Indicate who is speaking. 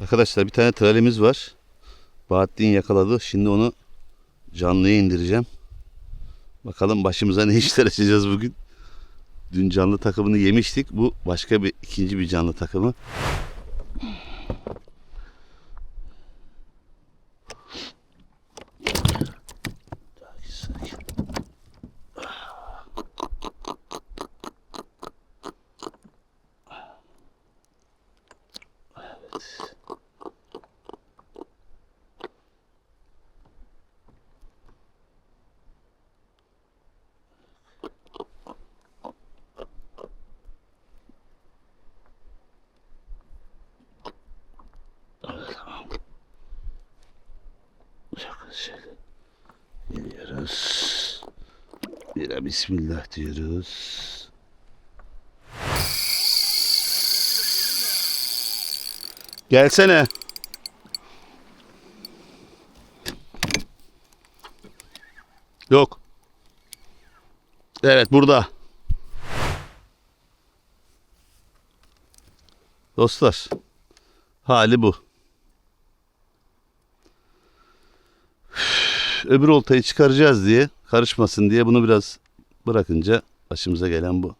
Speaker 1: Arkadaşlar bir tane tralimiz var. Bahattin yakaladı. Şimdi onu canlıya indireceğim. Bakalım başımıza ne işler açacağız bugün. Dün canlı takımını yemiştik. Bu başka bir ikinci bir canlı takımı. Evet. Şöyle. Geliyoruz. Bira bismillah diyoruz. Gelsene. Yok. Evet burada. Dostlar. Hali bu. Öbür oltayı çıkaracağız diye karışmasın diye bunu biraz bırakınca başımıza gelen bu.